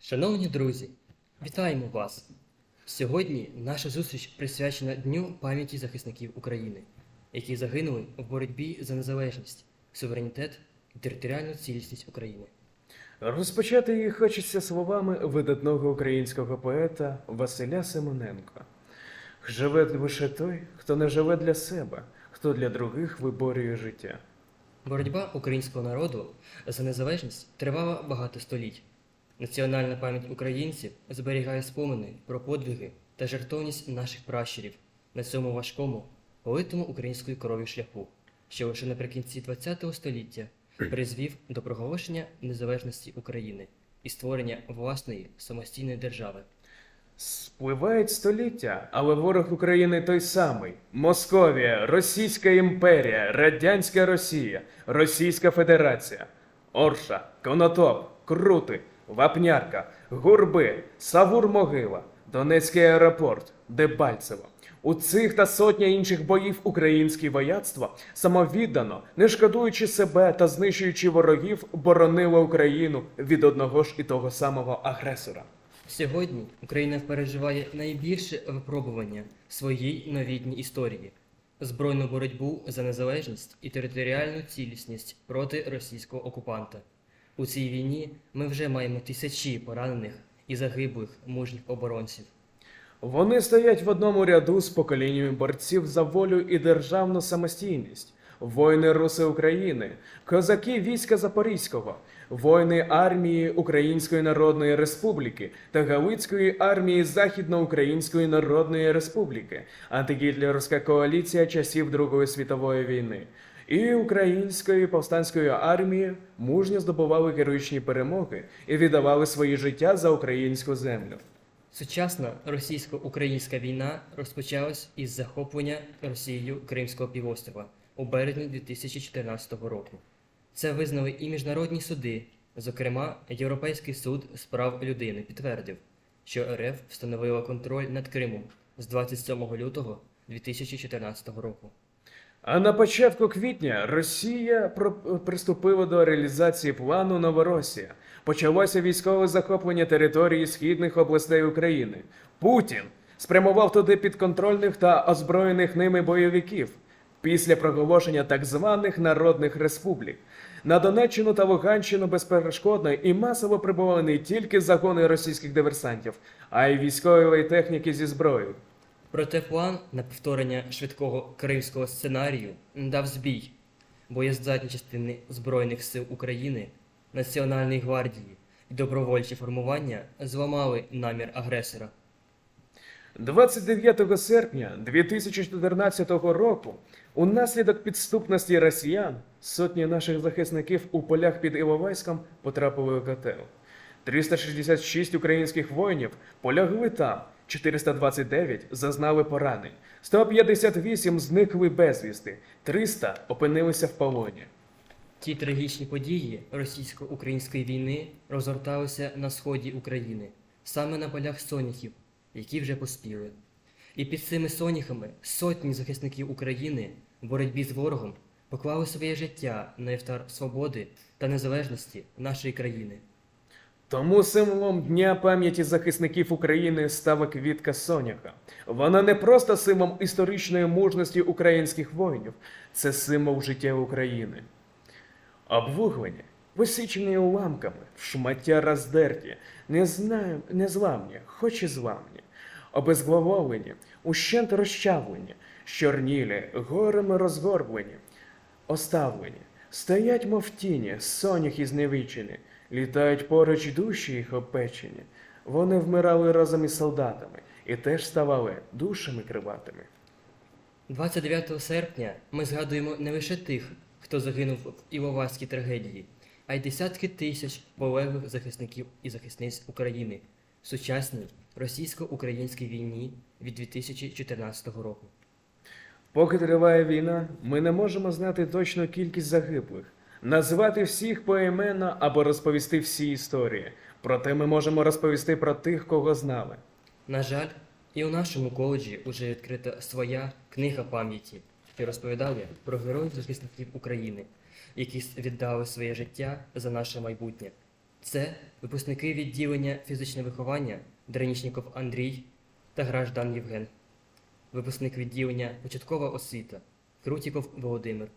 Шановні друзі, вітаємо вас! Сьогодні наша зустріч присвячена Дню пам'яті захисників України, які загинули в боротьбі за незалежність, суверенітет і територіальну цілісність України. Розпочати її хочеться словами видатного українського поета Василя Симоненка. Живе лише той, хто не живе для себе, хто для других виборює життя. Боротьба українського народу за незалежність тривала багато століть. Національна пам'ять українців зберігає спомини про подвиги та жертовність наших пращурів на цьому важкому, политому українською кров'ю шляху, що лише наприкінці ХХ століття призвів до проголошення незалежності України і створення власної самостійної держави. Спливають століття, але ворог України той самий: Московія, Російська імперія, Радянська Росія, Російська Федерація, Орша, Конотоп, Крути, Вапнярка, Гурби, Савур Могила, Донецький аеропорт, Дебальцево. У цих та сотня інших боїв українське вояцтво самовіддано, не шкодуючи себе та знищуючи ворогів, боронило Україну від одного ж і того самого агресора. Сьогодні Україна переживає найбільше випробування своїй новітній історії збройну боротьбу за незалежність і територіальну цілісність проти російського окупанта. У цій війні ми вже маємо тисячі поранених і загиблих мужніх оборонців. Вони стоять в одному ряду з поколіннями борців за волю і державну самостійність, воїни Руси України, козаки війська Запорізького, воїни армії Української Народної Республіки та Галицької армії Західноукраїнської Народної Республіки, антигітлерівська коаліція часів Другої світової війни. І української повстанської армії мужньо здобували героїчні перемоги і віддавали свої життя за українську землю. Сучасна російсько-українська війна розпочалась із захоплення Росією Кримського півострова у березні 2014 року. Це визнали і міжнародні суди, зокрема, Європейський суд з прав людини підтвердив, що РФ встановила контроль над Кримом з 27 лютого 2014 року. А на початку квітня Росія приступила до реалізації плану Новоросія. Почалося військове захоплення території східних областей України. Путін спрямував туди підконтрольних та озброєних ними бойовиків після проголошення так званих народних республік. На Донеччину та Луганщину безперешкодно і масово прибували не тільки загони російських диверсантів, а й військової техніки зі зброєю. Проте план на повторення швидкого кримського сценарію дав збій. Боєздатні частини Збройних сил України, Національної гвардії і добровольчі формування зламали намір агресора. 29 серпня 2014 року унаслідок підступності росіян сотні наших захисників у полях під Іловайськом потрапили у котел. 366 українських воїнів полягли там, 429 зазнали поранень, 158 зникли безвісти, 300 опинилися в полоні. Ті трагічні події російсько-української війни розгорталися на сході України, саме на полях соняхів, які вже поспіли. І під цими соняхами сотні захисників України в боротьбі з ворогом поклали своє життя на івтар свободи та незалежності нашої країни. Тому символом Дня пам'яті захисників України стала квітка Соняха. Вона не просто символ історичної мужності українських воїнів, це символ життя України. Обвуглені, висічені уламками, шмаття роздерті, не незламні, хоч і зламні, обезглавлені, ущент розчавлені, щорнілі, горами розгорблені, оставлені, стоять, мов тіні, соняхи зневічені, літають поруч душі їх опечені. Вони вмирали разом із солдатами і теж ставали душами криватими. 29 серпня ми згадуємо не лише тих, хто загинув в Іловайській трагедії, а й десятки тисяч полеглих захисників і захисниць України сучасній російсько-українській війні від 2014 року. Поки триває війна, ми не можемо знати точну кількість загиблих, назвати всіх поіменно або розповісти всі історії. Проте ми можемо розповісти про тих, кого знали. На жаль, і у нашому коледжі вже відкрита своя книга пам'яті, що розповідає про героїв захисників України, які віддали своє життя за наше майбутнє. Це випускники відділення фізичне виховання Дранічніков Андрій та Граждан Євген, випускник відділення початкова освіта Крутіков Володимир.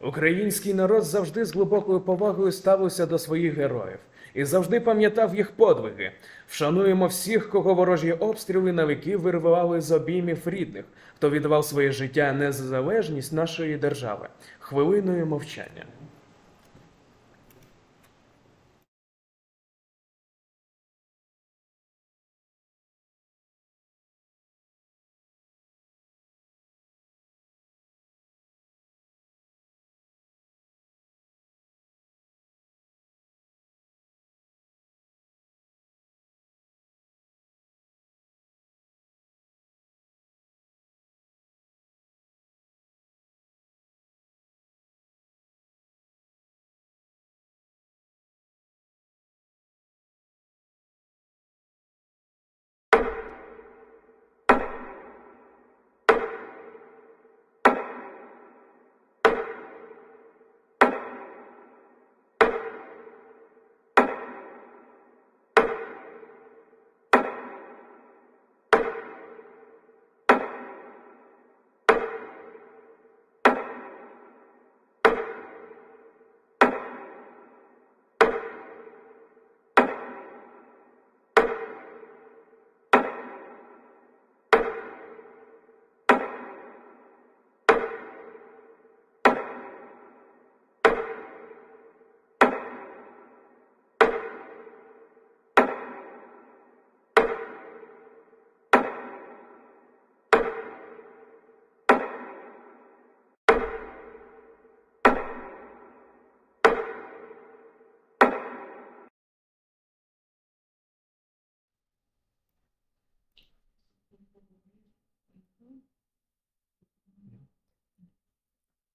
Український народ завжди з глибокою повагою ставився до своїх героїв і завжди пам'ятав їх подвиги. Вшануємо всіх, кого ворожі обстріли на віки вирвали з обіймів рідних, хто віддавав своє життя не за залежність нашої держави. Хвилиною мовчання.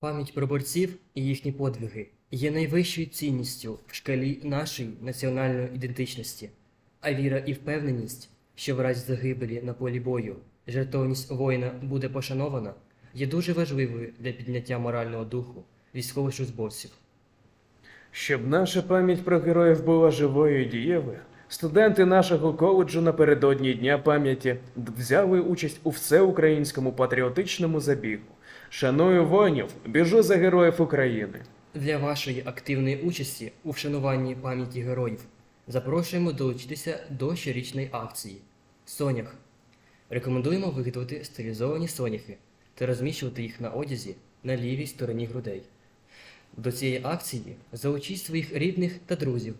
Пам'ять про борців і їхні подвиги є найвищою цінністю в шкалі нашої національної ідентичності, а віра і впевненість, що в разі загибелі на полі бою жертовність воїна буде пошанована, є дуже важливою для підняття морального духу військовослужбовців. Щоб наша пам'ять про героїв була живою і дієвою, студенти нашого коледжу напередодні Дня пам'яті взяли участь у всеукраїнському патріотичному забігу. Шаную воїнів, біжу за героїв України. Для вашої активної участі у вшануванні пам'яті героїв запрошуємо долучитися до щорічної акції Сонях. Рекомендуємо виготовити стилізовані соняхи та розміщувати їх на одязі на лівій стороні грудей. До цієї акції залучіть своїх рідних та друзів.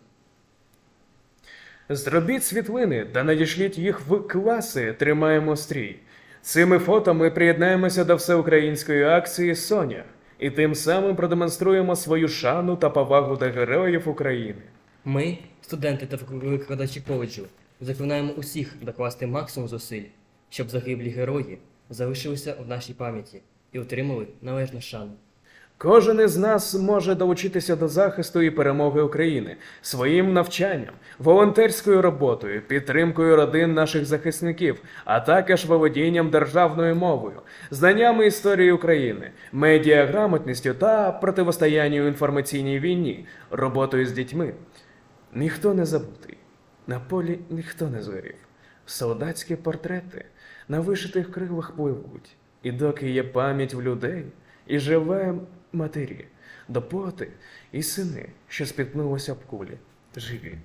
Зробіть світлини та надішліть їх в класи Тримаємо стрій. Цими фото ми приєднаємося до всеукраїнської акції Соня і тим самим продемонструємо свою шану та повагу до героїв України. Ми, студенти та викладачі коледжу, заклинаємо усіх докласти максимум зусиль, щоб загиблі герої залишилися в нашій пам'яті і отримали належну шану. Кожен із нас може долучитися до захисту і перемоги України своїм навчанням, волонтерською роботою, підтримкою родин наших захисників, а також володінням державною мовою, знаннями історії України, медіаграмотністю та противостоянню інформаційній війні, роботою з дітьми. Ніхто не забутий, на полі ніхто не згорів. Солдатські портрети на вишитих крилах пливуть, і доки є пам'ять в людей, і живе матері, допоти і сини, що спіткнулися об кулі, живі.